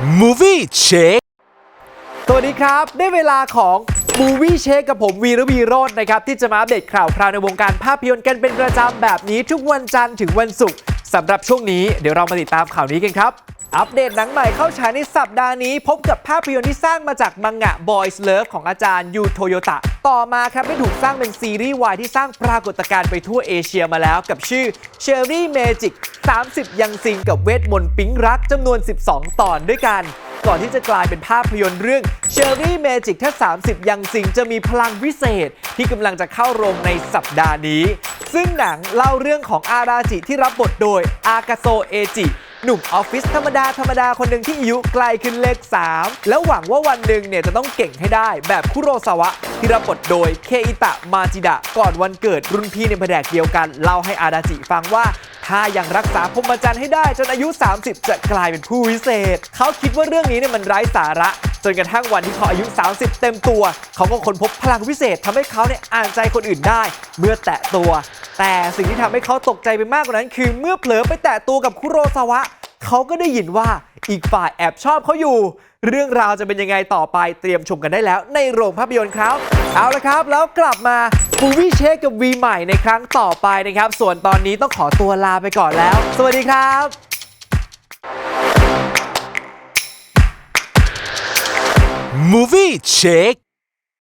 Movie Check สวัสดีครับ ได้เวลาของ Movie Check กับผมวีรวีโรจน์นะครับ ที่จะมาอัปเดตข่าวคราวในวงการภาพยนตร์กันเป็นประจำแบบนี้ทุกวันจันทร์ถึงวันศุกร์สำหรับช่วงนี้เดี๋ยวเรามาติดตามข่าวนี้กันครับ อัปเดตหนังใหม่เข้าฉายในสัปดาห์นี้ พบกับภาพยนตร์ที่สร้างมาจากมังงะ Boys Love ของอาจารย์ยูโตโยตะ ต่อมาครับได้ถูกสร้างเป็นซีรีส์วายที่สร้างปรากฏการณ์ไปทั่วเอเชียมาแล้วกับชื่อ Cherry Magic 30 ยังซิงกับเวทมนต์ปิ๊งรักจำนวน 12 ตอนด้วยกัน ก่อนที่จะกลายเป็นภาพยนตร์เรื่อง Cherry Magic ถ้า 30 ยังสิงจะมีพลังวิเศษที่กำลังจะเข้าโรงในสัปดาห์นี้ ซึ่งหนังเล่าเรื่องของอาราจิที่รับบทโดยอากาโซเอจิ หนุ่มออฟฟิศธรรมดาธรรมดาคนหนึ่งที่อายุใกล้ขึ้นเลข 3 แล้วหวังว่าวันหนึ่งเนี่ยจะต้องเก่งให้ได้แบบคุโรซาวะ ที่รับบทโดยเคอิตะมาจิดะ ก่อนวันเกิดรุ่นพี่ในแผนกเดียวกัน เล่าให้อาดาจิฟังว่า ถ้ายังรักษาพรหมจรรย์ให้ได้จนอายุ 30 จะกลายเป็นผู้วิเศษ เขาคิดว่าเรื่องนี้เนี่ยมันไร้สาระ จนกระทั่งวันที่เขาอายุ 30 เต็มตัว เขาก็ค้นพบพลังวิเศษทำให้เขาเนี่ยอ่านใจคนอื่นได้ เมื่อแตะตัว แต่สิ่งที่ทำให้เขาตกใจไปมากกว่านั้น คือเมื่อเผลอไปแตะตัวกับคุโรซาวะเขาก็ได้ยินว่าอีกฝ่ายแอบชอบเขาอยู่ เรื่องราวจะเป็นยังไงต่อไปเตรียมชมกันได้แล้ว ในโรงภาพยนตร์ครับ เอาละครับ แล้วกลับมาฟูวี่เชคกับวีใหม่ในครั้งต่อไปนะครับ ส่วนตอนนี้ต้องขอตัวลาไปก่อนแล้ว สวัสดีครับ Movie? Check